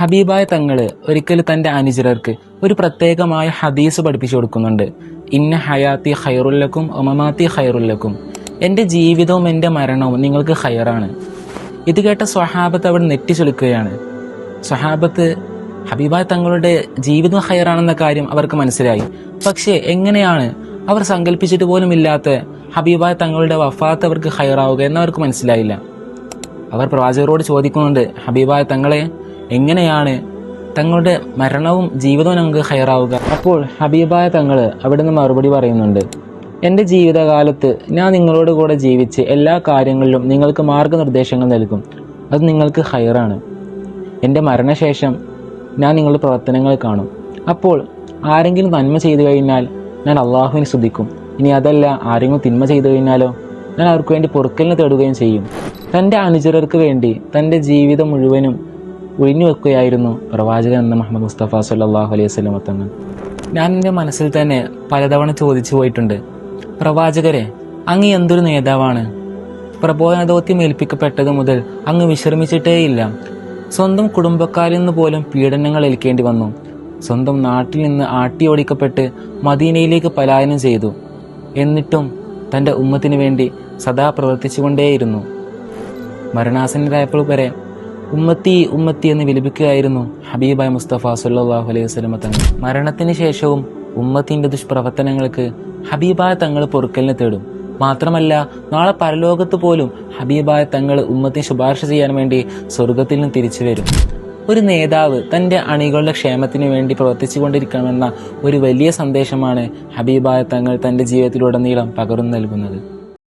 ഹബീബായ തങ്ങൾ ഒരിക്കൽ തന്റെ അനുചരർക്ക് ഒരു പ്രത്യേകമായ ഹദീസ് പഠിപ്പിച്ചു കൊടുക്കുന്നുണ്ട്. ഇന്ന ഹയാത്തി ഹൈറുല്ലക്കും ഒമമാത്തി ഹൈറുല്ലക്കും എന്റെ ജീവിതവും എന്റെ മരണവും നിങ്ങൾക്ക് ഹയറാണ് ഇത് കേട്ട സ്വഹാബത്ത് അവിടെ നെറ്റിച്ചൊലിക്കുകയാണ് സ്വഹാബത്ത് ഹബീബായ തങ്ങളുടെ ജീവിതം ഹയറാണെന്ന കാര്യം അവർക്ക് മനസ്സിലായി. പക്ഷേ എങ്ങനെയാണ് അവർ സങ്കല്പിച്ചിട്ട് പോലും ഇല്ലാത്ത ഹബീബായ തങ്ങളുടെ വഫാത്ത് അവർക്ക് ഹയറാവുക എന്നവർക്ക് മനസ്സിലായില്ല. അവർ പ്രവാചകരോട് ചോദിക്കുന്നുണ്ട് ഹബീബായ തങ്ങളെ എങ്ങനെയാണ് തങ്ങളുടെ മരണവും ജീവിതവും ഞങ്ങൾക്ക് ഹയറാവുക അപ്പോൾ ഹബീബായ തങ്ങൾ അവിടുന്ന് മറുപടി പറയുന്നുണ്ട് എന്റെ ജീവിതകാലത്ത് ഞാൻ നിങ്ങളോട് കൂടെ ജീവിച്ച് എല്ലാ കാര്യങ്ങളിലും നിങ്ങൾക്ക് മാർഗനിർദ്ദേശങ്ങൾ നൽകും. അത് നിങ്ങൾക്ക് ഹയറാണ് എന്റെ മരണശേഷം ഞാൻ നിങ്ങളുടെ പ്രവർത്തനങ്ങൾ കാണും. അപ്പോൾ ആരെങ്കിലും നന്മ ചെയ്തു കഴിഞ്ഞാൽ ഞാൻ അള്ളാഹുവിനെ ശ്രദ്ധിക്കും ഇനി അതല്ല ആരെങ്കിലും തിന്മ ചെയ്തു കഴിഞ്ഞാലോ ഞാൻ അവർക്ക് വേണ്ടി പൊറുക്കലിനെ തേടുകയും ചെയ്യും. തന്റെ അനുചരർക്ക് വേണ്ടി തന്റെ ജീവിതം മുഴുവനും ഒഴിഞ്ഞു വെക്കുകയായിരുന്നു പ്രവാചകൻ എന്ന മുഹമ്മദ് മുസ്തഫ സല്ലാഹു അലൈഹി സ്വലം തങ്ങൾ. ഞാൻ എന്റെ മനസ്സിൽ തന്നെ പലതവണ ചോദിച്ചു പോയിട്ടുണ്ട് പ്രവാചകരെ അങ്ങ് എന്തൊരു നേതാവാണ്? പ്രബോധന ദൗത്യം ഏൽപ്പിക്കപ്പെട്ടത് മുതൽ അങ്ങ് വിശ്രമിച്ചിട്ടേയില്ല സ്വന്തം കുടുംബക്കാരിൽ നിന്ന് പോലും പീഡനങ്ങൾ ഏൽക്കേണ്ടി വന്നു. സ്വന്തം നാട്ടിൽ നിന്ന് ആട്ടിയോടിക്കപ്പെട്ട് മദീനയിലേക്ക് പലായനം ചെയ്തു. എന്നിട്ടും തന്റെ ഉമ്മത്തിന് വേണ്ടി സദാ പ്രവർത്തിച്ചുകൊണ്ടേയിരുന്നു. മരണാസന്നരായപ്പോൾ വരെ ഉമ്മത്തി ഉമ്മത്തി എന്ന് വിലപിക്കുകയായിരുന്നു ഹബീബായ് മുസ്തഫ സല്ലാഹു അലൈഹി വസ്ലമ തങ്ങൾ. മരണത്തിന് ശേഷവും ഉമ്മത്തിന്റെ ദുഷ്പ്രവർത്തനങ്ങൾക്ക് ഹബീബായ തങ്ങൾ പൊറുക്കലിനെ തേടും. മാത്രമല്ല നാളെ പരലോകത്ത് പോലും ഹബീബായ തങ്ങൾ ഉമ്മത്തി ശുപാർശ ചെയ്യാൻ വേണ്ടി സ്വർഗത്തിൽ നിന്ന് തിരിച്ചു വരും. ഒരു നേതാവ് തന്റെ അണികളുടെ ക്ഷേമത്തിന് വേണ്ടി പ്രവർത്തിച്ചുകൊണ്ടിരിക്കണമെന്ന ഒരു വലിയ സന്ദേശമാണ് ഹബീബായ തങ്ങൾ തന്റെ ജീവിതത്തിലുടനീളം പകർന്നു നൽകുന്നത്.